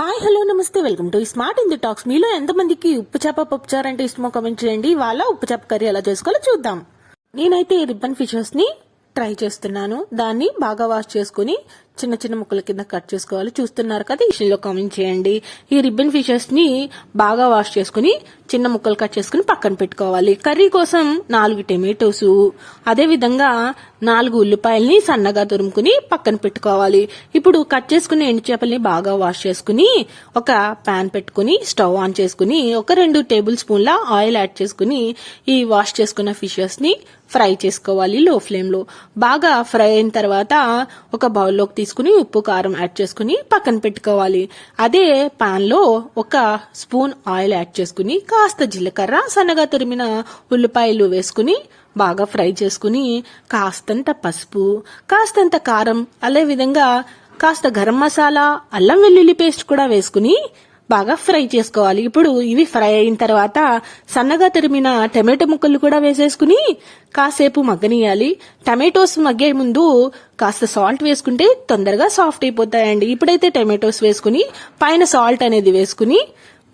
Hi hello నమస్తే. Welcome to smart in the talks మీలో ఎంతమందికి ఉప్పు చేప పప్పుచారు అంటే ఇష్టమో కామెంట్ చేయండి. ఇవాళ ఉప్పు చేప కర్రీ ఎలా చేసుకోవాలో చూద్దాం. నేనైతే ఈ రిబ్బన్ ఫిషెస్ని ట్రై చేస్తున్నాను. దాన్ని బాగా వాష్ చేసుకుని చిన్న చిన్న ముక్కల కింద కట్ చేసుకోవాలి. చూస్తున్నారు కదా ఈ లో కామెంట్ చేయండి. ఈ రిబ్బన్ ఫిషెస్ని బాగా వాష్ చేసుకుని చిన్న ముక్కలు కట్ చేసుకుని పక్కన పెట్టుకోవాలి. కర్రీ కోసం నాలుగు టమాటోస్ అదే విధంగా నాలుగు ఉల్లిపాయల్ని సన్నగా తురుముకుని పక్కన పెట్టుకోవాలి. ఇప్పుడు కట్ చేసుకున్న ఎండు చేపల్ని బాగా వాష్ చేసుకుని ఒక ప్యాన్ పెట్టుకుని స్టవ్ ఆన్ చేసుకుని ఒక రెండు టేబుల్ స్పూన్ల ఆయిల్ యాడ్ చేసుకుని ఈ వాష్ చేసుకున్న ఫిషెస్ని ఫ్రై చేసుకోవాలి లో ఫ్లేమ్లో బాగా ఫ్రై అయిన తర్వాత ఒక బౌల్లోకి తీసుకుని ఉప్పు కారం యాడ్ చేసుకుని పక్కన పెట్టుకోవాలి. అదే పాన్లో ఒక స్పూన్ ఆయిల్ యాడ్ చేసుకుని కాస్త జీలకర్ర సన్నగా తురిమిన ఉల్లిపాయలు వేసుకుని బాగా ఫ్రై చేసుకుని కాస్తంత పసుపు కాస్తంత కారం అదే విధంగా కాస్త గరం మసాలా అల్లం వెల్లుల్లి పేస్ట్ కూడా వేసుకుని బాగా ఫ్రై చేసుకోవాలి. ఇప్పుడు ఇవి ఫ్రై అయిన తర్వాత సన్నగా తరిమిన టమాటో ముక్కలు కూడా వేసేసుకుని కాసేపు మగ్గనియాలి. టమాటోస్ మగ్గే ముందు కాస్త సాల్ట్ వేసుకుంటే తొందరగా సాఫ్ట్ అయిపోతాయండి. ఇప్పుడైతే టమాటోస్ వేసుకుని పైన సాల్ట్ అనేది వేసుకుని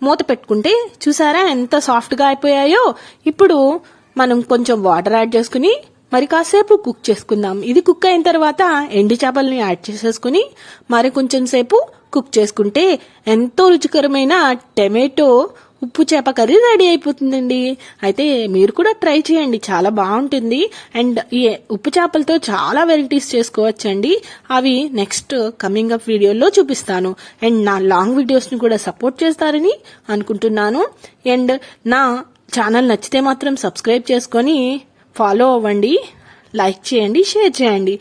మూత పెట్టుకుంటే చూసారా ఎంత సాఫ్ట్గా అయిపోయాయో. ఇప్పుడు మనం కొంచెం వాటర్ యాడ్ చేసుకుని మరి కాసేపు కుక్ చేసుకుందాం. ఇది కుక్ అయిన తర్వాత ఎండు చేపల్ని యాడ్ చేసేసుకుని మరి కొంచెం సేపు కుక్ చేసుకుంటే ఎంతో రుచికరమైన టమాటో ఉప్పు చేప కర్రీ రెడీ అయిపోతుందండి. అయితే మీరు కూడా ట్రై చేయండి. చాలా బాగుంటుంది. అండ్ ఈ ఉప్పు చేపలతో చాలా వెరైటీస్ చేసుకోవచ్చండి. అవి నెక్స్ట్ కమింగ్ అప్ వీడియోలో చూపిస్తాను. అండ్ నా లాంగ్ వీడియోస్ని కూడా సపోర్ట్ చేస్తారని అనుకుంటున్నాను. అండ్ నా ఛానల్ నచ్చితే మాత్రం సబ్స్క్రైబ్ చేసుకొని ఫాలో అవ్వండి లైక్ చేయండి షేర్ చేయండి.